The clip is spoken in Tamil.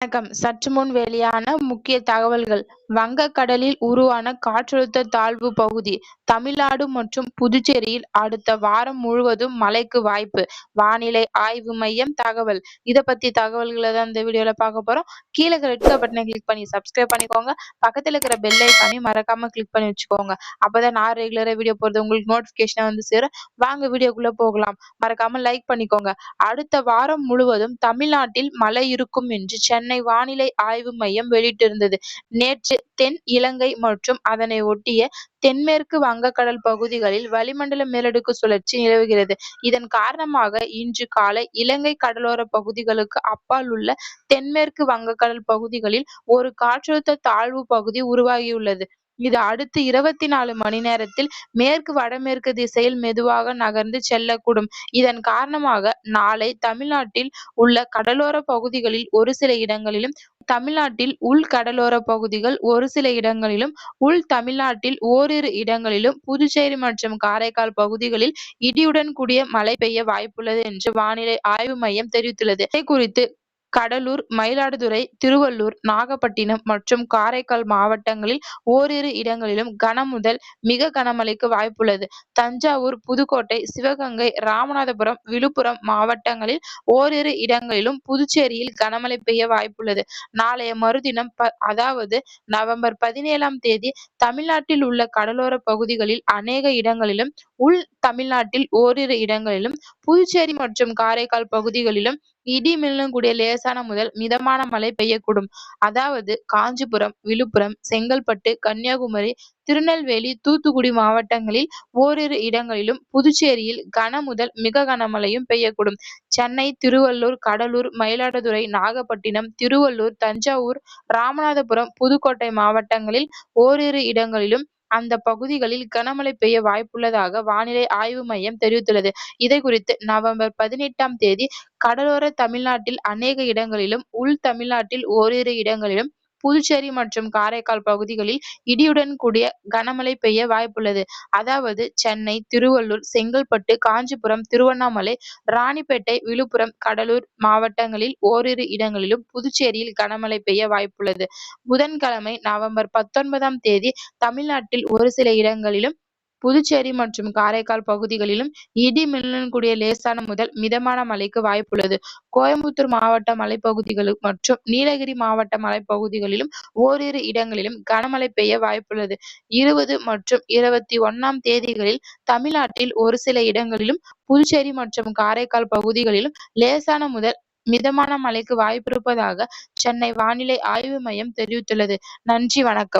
வணக்கம் சற்று முன் வெளியான முக்கிய தகவல்கள். வங்கக்கடலில் உருவான காற்றழுத்த தாழ்வு பகுதி தமிழ்நாடு மற்றும் புதுச்சேரியில் அடுத்த வாரம் முழுவதும் மழைக்கு வாய்ப்பு. வானிலை ஆய்வு மையம் தகவல். இதை பத்தி தகவல்களை தான் இந்த வீடியோல பார்க்க போறோம். கீழே ரெட் கலர் பட்டனை கிளிக் பண்ணி சப்ஸ்கிரைப் பண்ணிக்கோங்க. பக்கத்துல இருக்கிற பெல் ஐக்கானையும் மறக்காம கிளிக் பண்ணி வச்சுக்கோங்க. அப்பதான் நான் ரெகுலரா வீடியோ போடுறது உங்களுக்கு நோட்டிபிகேஷனா வந்து சேரும். வாங்க வீடியோக்குள்ள போகலாம். மறக்காம லைக் பண்ணிக்கோங்க. அடுத்த வாரம் முழுவதும் தமிழ்நாட்டில் மழை இருக்கும் என்று சென்னை வானிலை ஆய்வு மையம் வெளியிட்டிருந்தது. நேற்று தென் இலங்கை மற்றும் அதனை ஒட்டிய தென்மேற்கு வங்கக்கடல் பகுதிகளில் வளிமண்டல மேலடுக்கு சுழற்சி நிலவுகிறது. இதன் காரணமாக இன்று காலை இலங்கை கடலோர பகுதிகளுக்கு அப்பால் உள்ள தென்மேற்கு வங்கக்கடல் பகுதிகளில் ஒரு காற்றழுத்த தாழ்வு பகுதி உருவாகியுள்ளது. இது அடுத்து இருபத்தி நாலு மணி நேரத்தில் மேற்கு வடமேற்கு திசையில் மெதுவாக நகர்ந்து செல்லக்கூடும். இதன் காரணமாக நாளை தமிழ்நாட்டில் உள்ள கடலோர பகுதிகளில் ஒரு சில இடங்களிலும் தமிழ்நாட்டில் உள் கடலோர பகுதிகள் ஒரு சில இடங்களிலும் உள் தமிழ்நாட்டில் ஓரிரு இடங்களிலும் புதுச்சேரி மற்றும் காரைக்கால் பகுதிகளில் இடியுடன் கூடிய மழை பெய்ய வாய்ப்புள்ளது என்று வானிலை ஆய்வு மையம் தெரிவித்துள்ளது. இதை குறித்து கடலூர் மயிலாடுதுறை திருவள்ளூர் நாகப்பட்டினம் மற்றும் காரைக்கால் மாவட்டங்களில் ஓரிரு இடங்களிலும் கனம் முதல் மிக கனமழைக்கு வாய்ப்புள்ளது. தஞ்சாவூர் புதுக்கோட்டை சிவகங்கை ராமநாதபுரம் விழுப்புரம் மாவட்டங்களில் ஓரிரு இடங்களிலும் புதுச்சேரியில் கனமழை பெய்ய வாய்ப்புள்ளது. நாளைய மறுதினம் ப அதாவது நவம்பர் பதினேழாம் தேதி தமிழ்நாட்டில் உள்ள கடலோர பகுதிகளில் அநேக இடங்களிலும் உள் தமிழ்நாட்டில் ஓரிரு இடங்களிலும் புதுச்சேரி மற்றும் காரைக்கால் பகுதிகளிலும் இடி மின்னலுடன் கூடிய லேசான முதல் மிதமான மழை பெய்யக்கூடும். அதாவது காஞ்சிபுரம் விழுப்புரம் செங்கல்பட்டு கன்னியாகுமரி திருநெல்வேலி தூத்துக்குடி மாவட்டங்களில் ஓரிரு இடங்களிலும் புதுச்சேரியில் கன முதல் மிக கனமழையும் பெய்யக்கூடும். சென்னை திருவள்ளூர் கடலூர் மயிலாடுதுறை நாகப்பட்டினம் திருவள்ளூர் தஞ்சாவூர் ராமநாதபுரம் புதுக்கோட்டை மாவட்டங்களில் ஓரிரு இடங்களிலும் அந்த பகுதிகளில் கனமழை பெய்ய வாய்ப்புள்ளதாக வானிலை ஆய்வு மையம் தெரிவித்துள்ளது. இதை குறித்து நவம்பர் பதினெட்டாம் தேதி கடலோர தமிழ்நாட்டில் அநேக இடங்களிலும் உள் தமிழ்நாட்டில் ஓரிரு இடங்களிலும் புதுச்சேரி மற்றும் காரைக்கால் பகுதிகளில் இடியுடன் கூடிய கனமழை பெய்ய வாய்ப்புள்ளது. அதாவது சென்னை திருவள்ளூர் செங்கல்பட்டு காஞ்சிபுரம் திருவண்ணாமலை ராணிப்பேட்டை விழுப்புரம் கடலூர் மாவட்டங்களில் ஓரிரு இடங்களிலும் புதுச்சேரியில் கனமழை பெய்ய வாய்ப்புள்ளது. புதன்கிழமை நவம்பர் பத்தொன்பதாம் தேதி தமிழ்நாட்டில் ஒரு சில இடங்களிலும் புதுச்சேரி மற்றும் காரைக்கால் பகுதிகளிலும் இடி மின்னலுடன் கூடிய லேசான முதல் மிதமான மழைக்கு வாய்ப்புள்ளது. கோயம்புத்தூர் மாவட்ட மலைப்பகுதிகளில் மற்றும் நீலகிரி மாவட்ட மலைப்பகுதிகளிலும் ஓரிரு இடங்களிலும் கனமழை பெய்ய வாய்ப்புள்ளது. இருபது மற்றும் இருபத்தி ஒன்னாம் தேதிகளில் தமிழ்நாட்டில் ஒரு சில இடங்களிலும் புதுச்சேரி மற்றும் காரைக்கால் பகுதிகளிலும் லேசான முதல் மிதமான மழைக்கு வாய்ப்பிருப்பதாக சென்னை வானிலை ஆய்வு மையம் தெரிவித்துள்ளது. நன்றி வணக்கம்.